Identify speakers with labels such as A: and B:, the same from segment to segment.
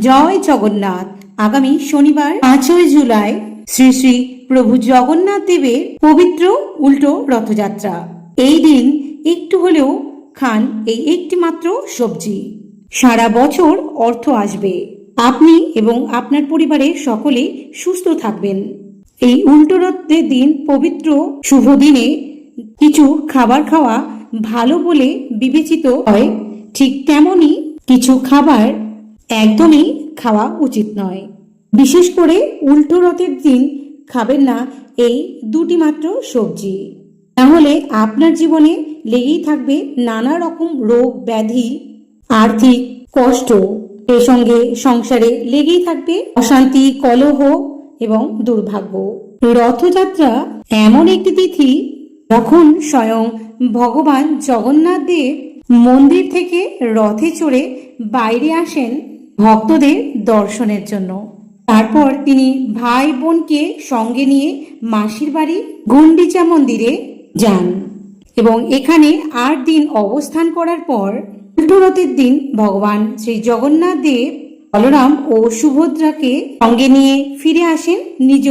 A: জয় জগন্নাথ। আগামী শনিবার পাঁচই জুলাই শ্রী শ্রী প্রভু জগন্নাথ দেবের পবিত্র উল্টো রথযাত্রা। এই দিন একটু হলেও খান এই একটি মাত্র সবজি। সারা বছর অর্থ আসবে। আপনি এবং আপনার পরিবারের সকলে সুস্থ থাকবেন। এই উল্টো রথের দিন পবিত্র শুভ দিনে কিছু খাবার খাওয়া ভালো বলে বিবেচিত হয়। ঠিক তেমনই কিছু খাবার একদমই খাওয়া উচিত নয়। বিশেষ করে উল্টো রথের দিন খাবেন না এই দুটি মাত্র সবজি। তাহলে আপনার জীবনে লেগেই থাকবে নানা রকম রোগ, ব্যাধি, আর্থিক কষ্ট। এর সঙ্গে সংসারে লেগেই থাকবে অশান্তি, কলহ এবং দুর্ভাগ্য। রথযাত্রা এমন একটি তিথি যখন স্বয়ং ভগবান জগন্নাথ দেব মন্দির থেকে রথে চড়ে বাইরে আসেন ভক্তদের দর্শনের জন্য। তারপর তিনি ভাই বোনকে সঙ্গে নিয়ে মাসির বাড়ি গুন্ডিচা মন্দিরে যান এবং এখানে আট দিন অবস্থান করার পর উল্টো রথের দিন ভগবান শ্রী জগন্নাথ দেব, বলরাম ও সুভদ্রাকে সঙ্গে নিয়ে ফিরে আসেন নিজ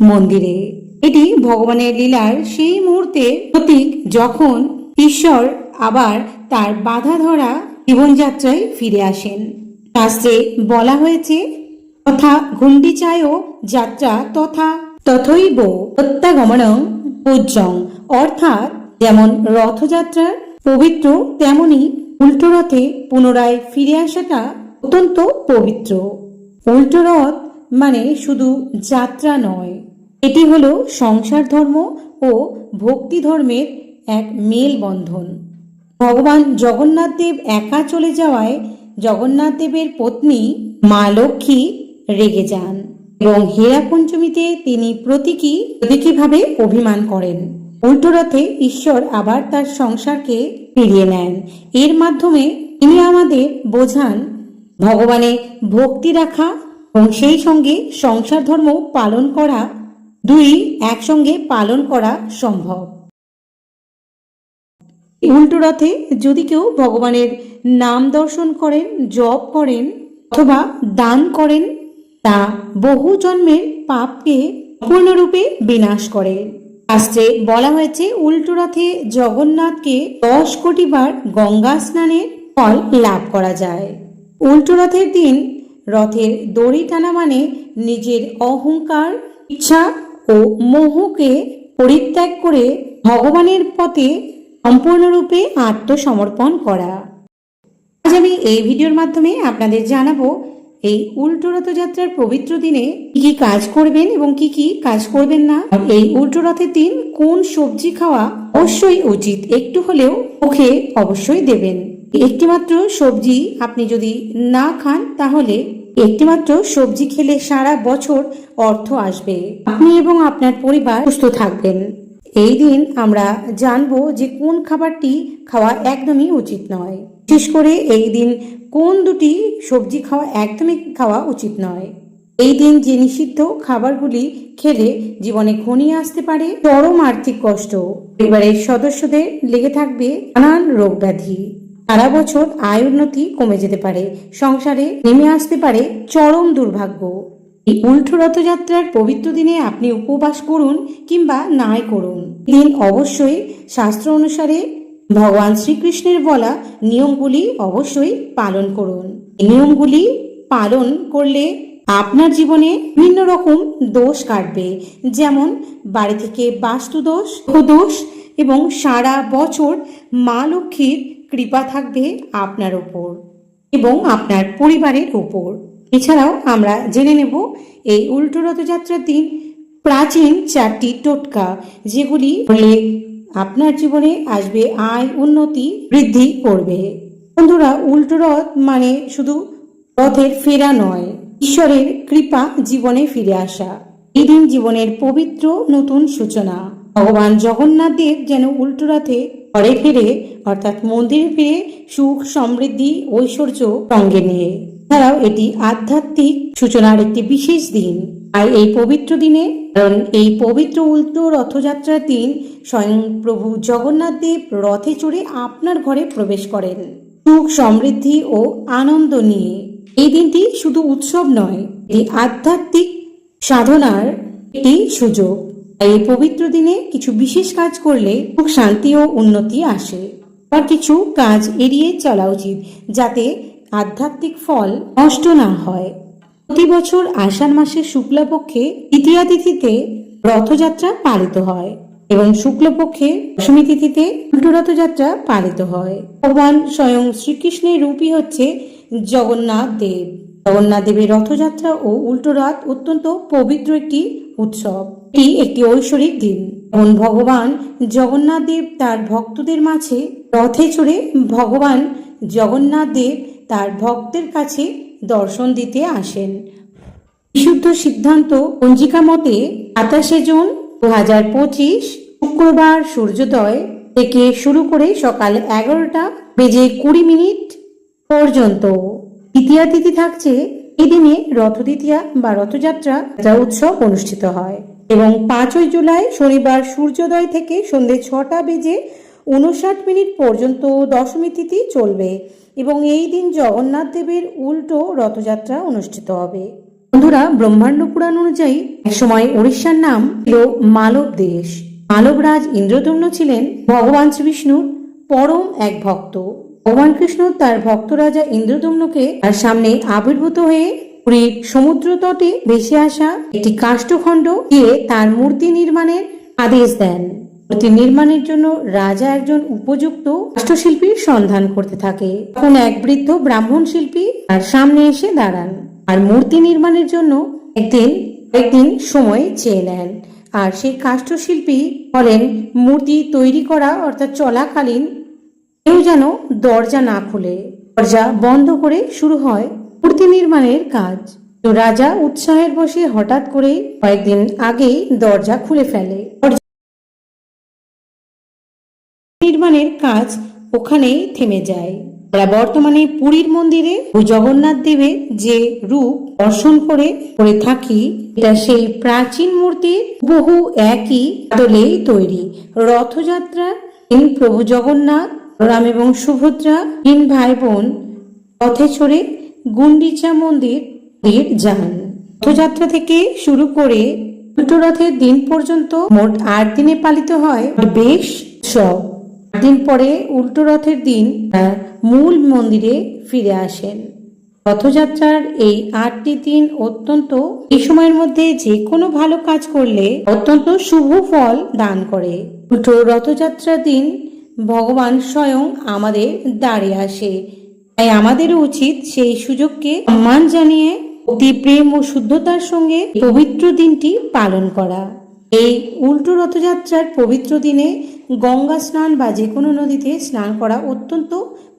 A: মন্দিরে। এটি ভগবানের লীলার সেই মুহূর্তে প্রতীক যখন ঈশ্বর আবার তার বাধা ধরা জীবনযাত্রায় ফিরে আসেন। শাস্ত্রে বলা হয়েছে, তথা গুন্ডিচায় যাত্রা তথা তথৈব প্রত্যাগমনং পূজ্যং। অর্থাৎ যেমন রথযাত্রার পবিত্র, তেমনি উল্টো রথে পুনরায় ফিরে আসাটা অত্যন্ত পবিত্র। উল্টো রথ মানে শুধু যাত্রা নয়, এটি হলো সংসার ধর্ম ও ভক্তি ধর্মের এক মেলবন্ধন। ভগবান জগন্নাথ দেব একা চলে যাওয়ায় জগন্নাথ দেবের পত্নী মা লক্ষ্মী রেগে যান এবং হেরা পঞ্চমীতে তিনি প্রতীকী প্রতীকীভাবে অভিমান করেন। উল্টো রথে ঈশ্বর আবার তার সংসারকে ফিরিয়ে নেন। এর মাধ্যমে তিনি আমাদের বোঝান, ভগবানে ভক্তি রাখা এবং সেই সঙ্গে সংসার ধর্ম পালন করা, দুই একসঙ্গে পালন করা সম্ভব। উল্টো রথে যদি কেউ ভগবানের নাম দর্শন করেন, জপ করেন অথবা দান করেন, তা বহু জন্মের পাপকে পূর্ণরূপে বিনাশ করে। শাস্ত্রে বলা হয়েছে, উল্টো রথে জগন্নাথকে দশ কোটি বার গঙ্গা স্নানের ফল লাভ করা যায়। উল্টো রথের দিন রথের দড়ি টানা মানে নিজের অহংকার, ইচ্ছা ও মোহকে পরিত্যাগ করে ভগবানের পথে সম্পূর্ণরূপে আত্মসমর্পণ করা। আজ আমি এই ভিডিওর মাধ্যমে আপনাদের জানাব, এই উল্টো রথযাত্রার পবিত্র দিনে কি কি কাজ করবেন এবং কি কি কাজ করবেন না? এই উল্টো রথের দিন কোন সবজি খাওয়া অবশ্যই উচিত? একটু হলেও মুখে অবশ্যই দেবেন। একটিমাত্র সবজি আপনি যদি না খান, তাহলে একটিমাত্র সবজি খেলে সারা বছর অর্থ আসবে। আপনি এবং আপনার পরিবার সুস্থ থাকবেন। এই দিন আমরা জানব যে কোন খাবারটি খাওয়া একদমই উচিত নয়। বিশেষ করে এই দিন কোন দুটি সবজি খাওয়া একদমই খাওয়া উচিত নয়। এই দিন যে নিষিদ্ধ খাবারগুলি খেলে জীবনে ঘনিয়ে আসতে পারে, চরম আর্থিক কষ্ট। পরিবারের সদস্যদের লেগে থাকবে নানান রোগ ব্যাধি সারা বছর আয় উন্নতি কমে যেতে পারে, সংসারে নেমে আসতে পারে চরম দুর্ভাগ্য। এই উল্টো রথযাত্রার পবিত্র দিনে আপনি উপবাস করুন কিংবা নাই করুন। দিন অবশ্যই শাস্ত্র অনুসারে ভগবান শ্রীকৃষ্ণের বলা নিয়মগুলি অবশ্যই পালন করুন। নিয়মগুলি পালন করলে আপনার জীবনে বিভিন্ন রকম দোষ কাটবে, যেমন বাড়ি থেকে বাস্তু দোষ দোষ এবং সারা বছর মা লক্ষ্মীর কৃপা থাকবে আপনার ওপর এবং আপনার পরিবারের ওপর। এছাড়াও আমরা জেনে নেব এই উল্টো রথযাত্রার দিন প্রাচীন চারটি টোটকা, যেগুলি হলে আপনার জীবনে আসবে আয়, উন্নতি, বৃদ্ধি করবে। বন্ধুরা উল্টো রথ মানে শুধু রথের ফেরা নয়, ঈশ্বরের কৃপা জীবনে ফিরে আসা। এই দিন জীবনের পবিত্র নতুন সূচনা। ভগবান জগন্নাথ দেব যেন উল্টো রথে ঘরে ফিরে, অর্থাৎ মন্দিরে ফিরে সুখ, সমৃদ্ধি, ঐশ্বর্য সঙ্গে নিয়ে এছাড়াও এটি আধ্যাত্মিক সূচনার একটি বিশেষ দিন। আর এই পবিত্র দিনে, কারণ এই পবিত্র উল্টো রথযাত্রার দিন স্বয়ং প্রভু জগন্নাথ দেব রথে চড়ে আপনার ঘরে প্রবেশ করেন। সুখ, সমৃদ্ধি ও আনন্দ নিয়ে। এই দিনটি শুধু উৎসব নয়, এটি আধ্যাত্মিক সাধনার একটি সুযোগ। এই পবিত্র দিনে কিছু বিশেষ কাজ করলে খুব শান্তি ও উন্নতি আসে। আর কিছু কাজ এড়িয়ে চলা উচিত, যাতে আধ্যাত্মিক ফল নষ্ট না হয়। প্রতি বছর আষাঢ় মাসের শুক্লাপক্ষে তৃতীয়া তিথিতে রথযাত্রা পালিত হয় এবং শুক্লপক্ষে দশমী তিথিতে রথযাত্রা পালিত হয়। ভগবান স্বয়ং শ্রীকৃষ্ণের রূপই হচ্ছে জগন্নাথ দেব। জগন্নাথ দেবের রথযাত্রা ও উল্টো রথ অত্যন্ত পবিত্র একটি উৎসব। এটি একটি ঐশ্বরিক দিন। এবং ভগবান জগন্নাথ দেব তার ভক্তদের মাঝে রথে চড়ে ভগবান জগন্নাথ দেব তার ভক্তের কাছে দর্শন দিতে আসেন। বিশুদ্ধ সিদ্ধান্ত পঞ্জিকা মতে সাতাশে জুন দু হাজার পঁচিশ শুক্রবার সূর্যোদয় থেকে শুরু করে সকাল এগারোটা বেজে কুড়ি মিনিট পর্যন্ত। দ্বিতীয়া তিথি থাকছে এই দিনে রথ দ্বিতীয়া বা রথযাত্রা যা উৎসব অনুষ্ঠিত হয় এবং পাঁচই জুলাই শনিবার সূর্যোদয় থেকে সন্ধে ছটা বেজে উনষাট মিনিট পর্যন্ত দশমী তিথি চলবে এবং এই দিন জগন্নাথ দেবের উল্টো রথযাত্রা অনুষ্ঠিত হবে। বন্ধুরা, ব্রহ্মাণ্ড পুরাণ অনুযায়ী একসময় উড়িষ্যার নাম ছিল মালব দেশ। মালবরাজ ইন্দ্রদম্ন ছিলেন ভগবান শ্রীবিষ্ণুর পরম এক ভক্ত। ভগবান কৃষ্ণ তার ভক্ত রাজা ইন্দ্রদম্নকে তার সামনে আবির্ভূত হয়ে পুরীর সমুদ্র তটে ভেসে আসা একটি কাষ্ঠখণ্ড দিয়ে তার মূর্তি নির্মাণের আদেশ দেন। মূর্তি নির্মাণের জন্য রাজা একজন উপযুক্ত কাষ্ঠশিল্পীর সন্ধান করতে থাকে। তখন এক বৃদ্ধ ব্রাহ্মণ শিল্পী তার সামনে এসে দাঁড়ান আর মূর্তি নির্মাণের জন্য একদিন একদিন সময় চেয়ে নেন। আর সেই কাষ্ঠশিল্পী বলেন, মূর্তি তৈরি করা অর্থাৎ চলাকালীন কেউ যেন দরজা না খুলে। দরজা বন্ধ করে শুরু হয় মূর্তি নির্মাণের কাজ। তো রাজা উৎসাহের বসে হঠাৎ করে কয়েকদিন আগেই দরজা খুলে ফেলে। নির্মাণের কাজ ওখানেই থেমে যায়। আমরা বর্তমানে পুরীর মন্দিরে ও জগন্নাথ দেবের যে রূপ দর্শন করে করে থাকি, এটা সেই প্রাচীন মূর্তির বহু একই আদলেই তৈরি। রথযাত্রা প্রভু জগন্নাথ, রাম এবং সুভদ্রা, তিন ভাই বোন পথে চড়ে গুন্ডিচা মন্দির যান। রথযাত্রা থেকে শুরু করে দুটো রথের দিন পর্যন্ত মোট আট দিনে পালিত হয়। বেশ আট দিন পরে উল্টো রথের দিন মূল মন্দিরে ফিরে আসেন। রথযাত্রার এই আটটি দিন অত্যন্ত, এই সময়ের মধ্যে যে কোনো ভালো কাজ করলে অত্যন্ত শুভ ফল দান করে। উল্টো রথযাত্রার দিন ভগবান স্বয়ং আমাদের দাঁড়িয়ে আসে। তাই আমাদেরও উচিত সেই সুযোগকে সম্মান জানিয়ে অতি প্রেম ও শুদ্ধতার সঙ্গে পবিত্র দিনটি পালন করা। এই উল্টো রথযাত্রার পবিত্র দিনে গঙ্গা স্নান বা যে কোনো নদীতে স্নান করা অত্যন্ত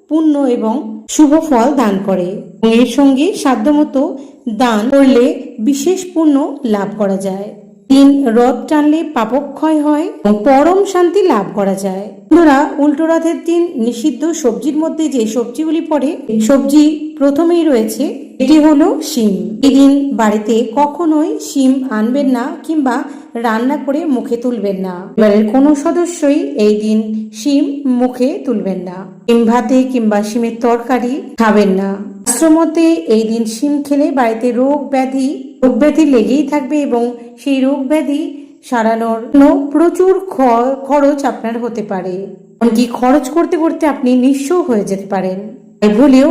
A: পুণ্য এবং শুভ ফল দান করে। এর সঙ্গে সাধ্যমতো দান করলে বিশেষ পুণ্য লাভ করা যায়। তিন, রথ টানলে পাপক্ষয় হয় পরম শান্তি লাভ করা যায়। বন্ধুরা, উল্টো রথের দিন নিষিদ্ধ সবজির মধ্যে যে সবজিগুলি পড়ে সবজি প্রথমেই রয়েছে এটি হলো শিম। এদিন বাড়িতে কখনোই শিম আনবেন না কিংবা রান্না করে মুখে তুলবেন না। এবারের কোনো সদস্যই এই দিন শিম মুখে তুলবেন না। শিম ভাতে কিংবা শিমের তরকারি খাবেন না। শাস্ত্রমতে এই দিন শিম খেলে বাড়িতে রোগ ব্যাধি রোগ ব্যাধি লেগেই থাকবে এবং সেই রোগ ব্যাধি সারানোর প্রচুর খরচ আপনার হতে পারে। এমনকি খরচ করতে করতে আপনি নিঃস্ব হয়ে যেতে পারেন। তাই ভুলেও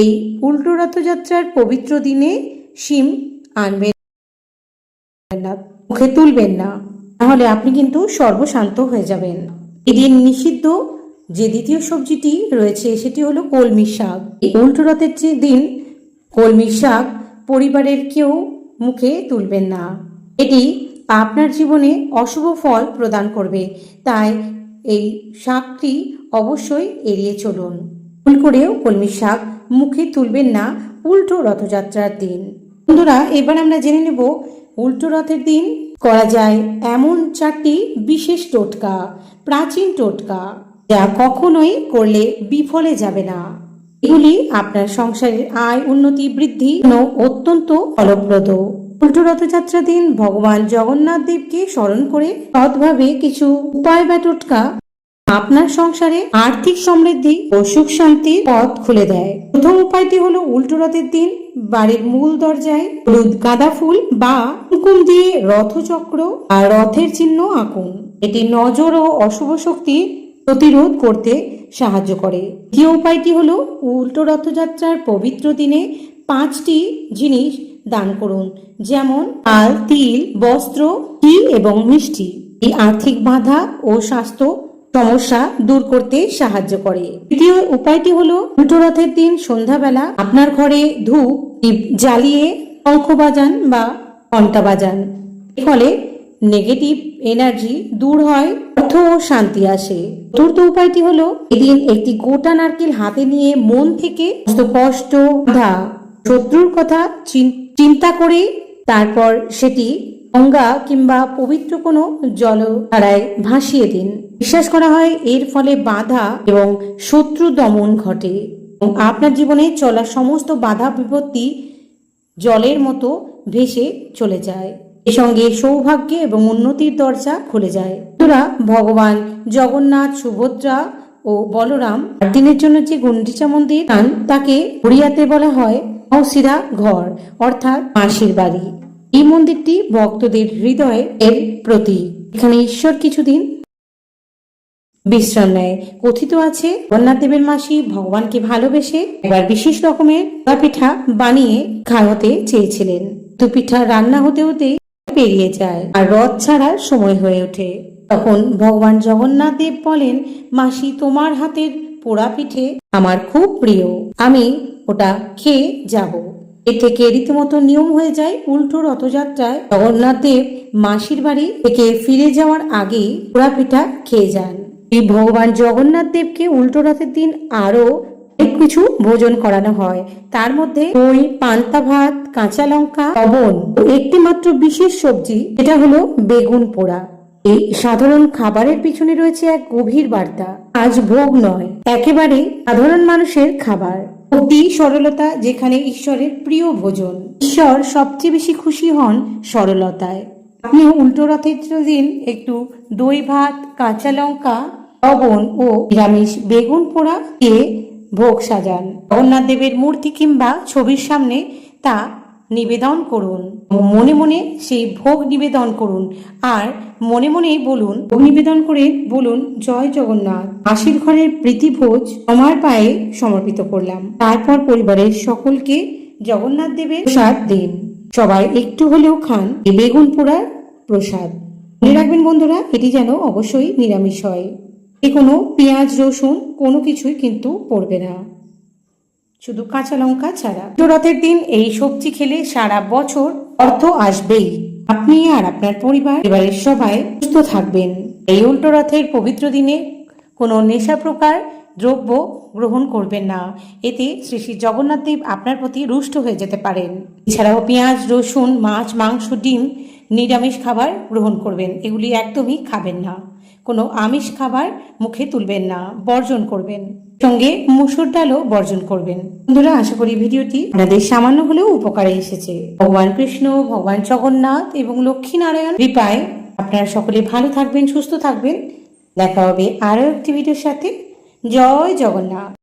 A: এই উল্টো রথযাত্রার পবিত্র দিনে শিম আনবেন না, মুখে তুলবেন না। তাহলে আপনি কিন্তু সর্বশান্ত হয়ে যাবেন। এদিন নিষিদ্ধ যে দ্বিতীয় সবজিটি রয়েছে, সেটি হলো কলমি শাক। এই উল্টো রথের যে দিন, কলমি শাক পরিবারের কেউ মুখে তুলবেন না। এটি আপনার জীবনে অশুভ ফল প্রদান করবে। তাই এই শাকটি অবশ্যই এড়িয়ে চলুন। ভুল করেও কলমি শাক মুখে তুলবেন না উল্টো রথযাত্রার দিন। বন্ধুরা, এবার আমরা জেনে নেব উল্টো রথের দিন করা যায় এমন চারটি বিশেষ টোটকা, প্রাচীন টোটকা, যা কখনোই করলে বিফলে যাবে না। এগুলি আপনার সংসারের আয় উন্নতি, বৃদ্ধি অত্যন্ত ফলপ্রদ। উল্টো রথযাত্রা দিন ভগবান জগন্নাথ দেবকে স্মরণ করে সৎভাবে কিছু উপায় বা টোটকা আপনার সংসারে আর্থিক সমৃদ্ধি ও সুখ শান্তির পথ খুলে দেয়। প্রথম উপায়টি হলো উল্টো রথের দিন বাড়ির মূল দরজায় হলুদ গাঁদা ফুল বা কুমকুম দিয়ে রথচক্র আর রথের চিহ্ন আঁকুন। এটি নজর ও অশুভ শক্তি প্রতিরোধ করতে সাহায্য করে। দ্বিতীয় উপায়টি হলো উল্টো রথযাত্রার পবিত্র দিনে পাঁচটি জিনিস দান করুন, যেমন আল তিল, বস্ত্র, ঘি এবং মিষ্টি। এই আর্থিক বাধা ও স্বাস্থ্য সমস্যা দূর করতে সাহায্য করে। তৃতীয় উপায়টি হলো উল্টো রথের দিন সন্ধ্যাবেলা আপনার ঘরে ধূপ জ্বালিয়ে শঙ্খ বাজান বা ঘণ্টা বাজান। ফলে নেগেটিভ এনার্জি দূর হয়, অর্থ ও শান্তি আসে। চতুর্থ উপায়টি হলো, এদিন একটি গোটা নারকেল হাতে নিয়ে মন থেকে কষ্ট শত্রুর কথা চিন- চিন্তা করে তারপর সেটি গঙ্গা কিংবা পবিত্র কোনো জলধারায় ভাসিয়ে দিন। বিশ্বাস করা হয় এর ফলে বাধা এবং শত্রু দমন ঘটে। আপনার জীবনে চলা সমস্ত বাধা বিপত্তি জলের মতো ভেসে চলে যায়। এর সঙ্গে সৌভাগ্য এবং উন্নতির দরজা খুলে যায়। বন্ধুরা, ভগবান জগন্নাথ, সুভদ্রা ও বলরাম দিনের জন্য যে গুন্ডিচা মন্দির, তাকে ওড়িয়াতে বলা হয় মৌসিরা ঘর, অর্থাৎ মাসির বাড়ি। এই মন্দিরটি ভক্তদের হৃদয়ে এর প্রতীক। এখানে ঈশ্বর কিছুদিন বিশ্রাম নেয়। কথিত আছে জগন্নাথ দেবের মাসি ভগবানকে ভালোবেসে একবার বিশেষ রকমের পিঠা বানিয়ে খাওয়াতে চেয়েছিলেন। তো পিঠা রান্না হতে হতে পেরিয়ে যায় আর রথ ছাড়ার সময় হয়ে ওঠে। তখন ভগবান জগন্নাথ দেব বলেন, মাসি, তোমার হাতের পোড়া পিঠে আমার খুব প্রিয়। আমি ওটা খেয়ে যাব। এ থেকে রীতিমতো নিয়ম হয়ে যায় উল্টো রথযাত্রায়। জগন্নাথ দেব মাসির বাড়ি থেকে ফিরে যাওয়ার আগেই পোড়া পিঠা খেয়ে যান। এই ভগবান জগন্নাথ দেবকে উল্টো রথের দিন আরও অনেক কিছু ভোজন করানো হয়। তার মধ্যে দই, পান্তা ভাত, কাঁচা লঙ্কা ও একটি মাত্র বিশেষ সবজি এটা হলো বেগুন পোড়া। এই সাধারণ খাবারের পিছনে রয়েছে এক গভীর বার্তা। আজ ভোগ নয় একেবারে সাধারণ মানুষের খাবার। অতি সরলতা যেখানে ঈশ্বরের প্রিয় ভোজন। ঈশ্বর সবচেয়ে বেশি খুশি হন সরলতায়। আপনি উল্টো রথের দিন একটু দই ভাত, কাঁচা লঙ্কা, লবণ ও নিরামিষ বেগুন পোড়া দিয়ে ভোগ সাজান। জগন্নাথ দেবের মূর্তি কিংবা ছবির সামনে তা নিবেদন করুন। মনে মনে সেই ভোগ নিবেদন করুন। আর মনে মনেই বলুন, ভোগ নিবেদন করে বলুন, জয় জগন্নাথ আশির ঘরের প্রীতিভোজ আমার পায়ে সমর্পিত করলাম। তারপর পরিবারের সকলকে জগন্নাথ দেবের প্রসাদ দিন। সবাই একটু হলেও খান বেগুন পোড়ার প্রসাদ। মনে রাখবেন বন্ধুরা, এটি যেন অবশ্যই নিরামিষ হয়। এ কোনো পেঁয়াজ, রসুন কোনো কিছুই কিন্তু পড়বে না। শুধু কাঁচা লঙ্কা ছাড়া। রথের দিন এই সবজি খেলে সারা বছর অর্থ আসবেই। আপনি আর আপনার পরিবার, পরিবারের সবাই সুস্থ থাকবেন। এই উল্টো রথের পবিত্র দিনে কোনো নেশা প্রকার দ্রব্য গ্রহণ করবেন না। এতে শ্রী শ্রী জগন্নাথ দেব আপনার প্রতি রুষ্ট হয়ে যেতে পারেন। এছাড়াও পেঁয়াজ, রসুন, মাছ, মাংস, ডিম, নিরামিষ খাবার গ্রহণ করবেন। এগুলি একদমই খাবেন না। কোনো আমিষ খাবার মুখে তুলবেন না, বর্জন করবেন। সঙ্গে মুসুর ডালও বর্জন করবেন। বন্ধুরা, আশা করি ভিডিওটি আপনাদের সামান্য হলেও উপকারে এসেছে। ভগবান কৃষ্ণ, ভগবান জগন্নাথ এবং লক্ষ্মী নারায়ণ কৃপায় আপনারা সকলে ভালো থাকবেন, সুস্থ থাকবেন। দেখা হবে আরও একটি ভিডিওর সাথে। জয় জগন্নাথ।